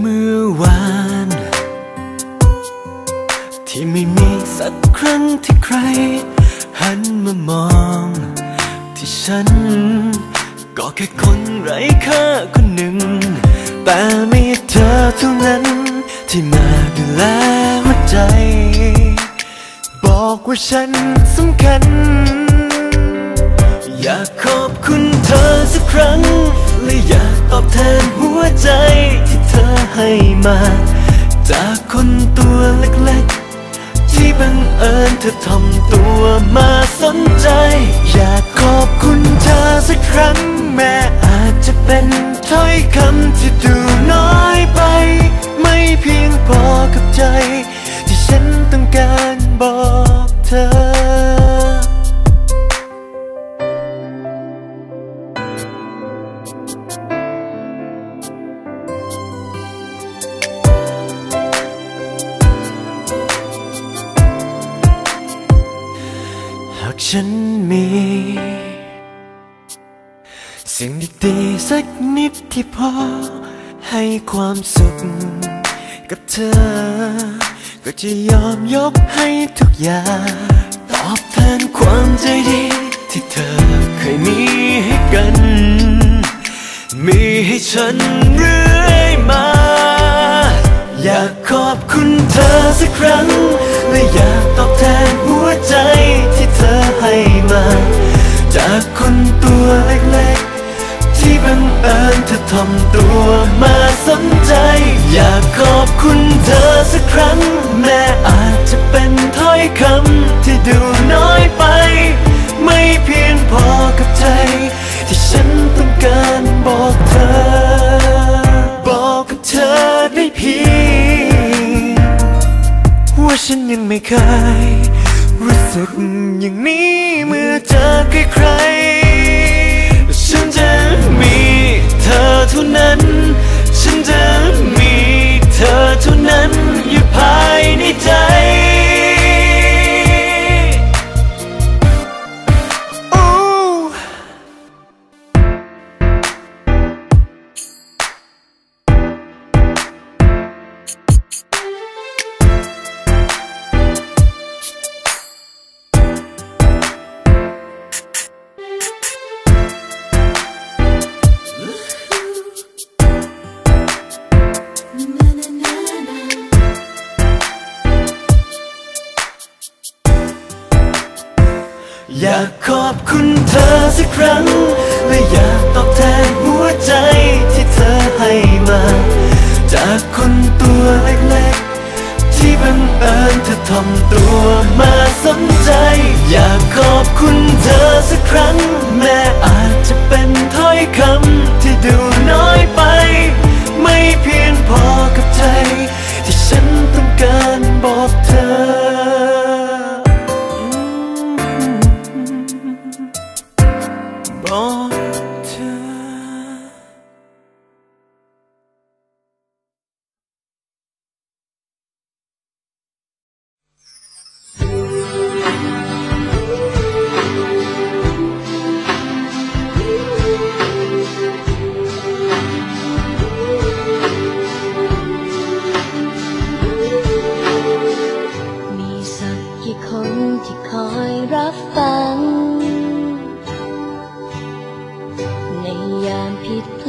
เมื่อวาน ที่ไม่มีสักครั้งที่ใคร หันมามอง ที่ฉัน ก็แค่คนไร้ค่าคนหนึ่ง แต่มีเธอเท่านั้น ที่มาดูแลหัวใจ บอกว่าฉันสำคัญ อยากขอบคุณเธอสักครั้ง ให้มา จากคนตัวเล็กๆ ที่บังเอิญเธอทำตัวมาสนใจ อยากขอบคุณเธอสักครั้ง แม้อาจจะเป็นถ้อยคำที่ดู ฉันมี สิ่งดีๆสักนิดที่พอ ให้ความสุขกับเธอ ก็จะยอมยกให้ทุกอย่าง ตอบแทนความใจดีที่เธอเคยมีให้กัน มีให้ฉันเรื่อยมา อยากขอบคุณเธอสักครั้ง อยคำที่ดูน้อยไป ไม่เพียงพอกับใจ ที่ฉันต้องการบอกเธอ บอกกับเธอได้เพียงว่าฉันยังไม่เคยรู้สึกอย่างนี้เมื่อเจอใครๆฉันจะมีเธอเท่านั้น ฉันจะมีเธอเท่านั้นอยู่ อยากขอบคุณเธอสักครั้ง และอยากตอบแทนหัวใจที่เธอให้มา จากคนตัวเล็กๆ ที่บังเอิญเธอทำตัวมาสนใจ อยากขอบคุณเธอสักครั้ง แม้อาจจะเป็นถ้อยคำที่ดูน้อย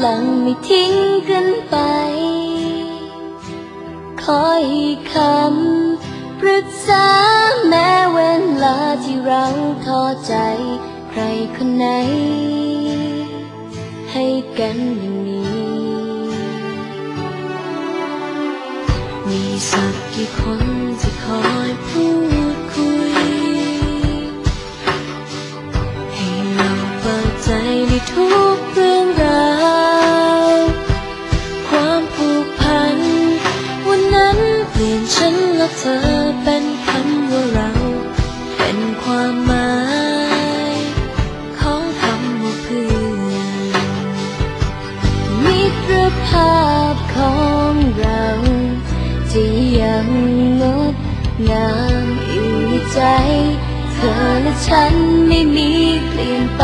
ลังไม่ทิ้งกันไป คอยคำปรึกษาแม้เวลาที่เราท้อใจ ใครคนไหน ให้กันอย่างนี้ มีสักกี่คนที่คอย ความหมายของคำว่าเพื่อนมิตรภาพของเราจะยังงดงามอยู่ในใจ เธอและฉันไม่มีเปลี่ยนไป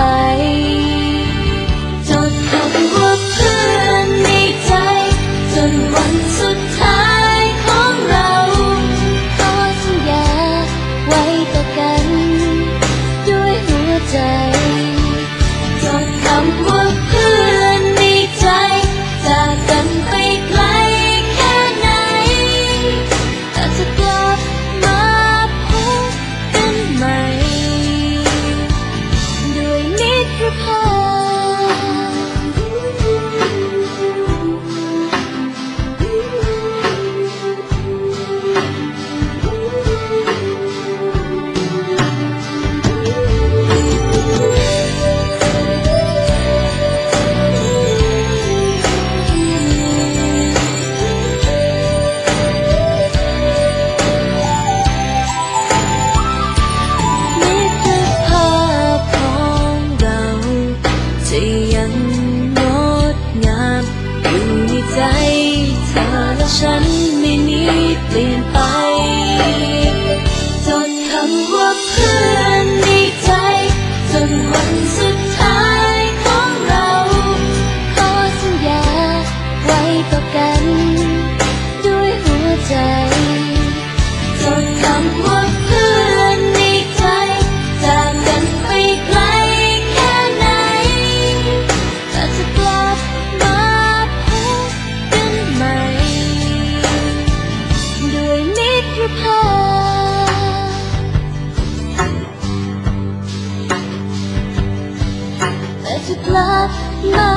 มา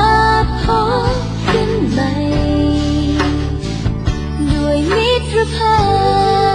พบกันใหม่ ด้วยมิตรภาพ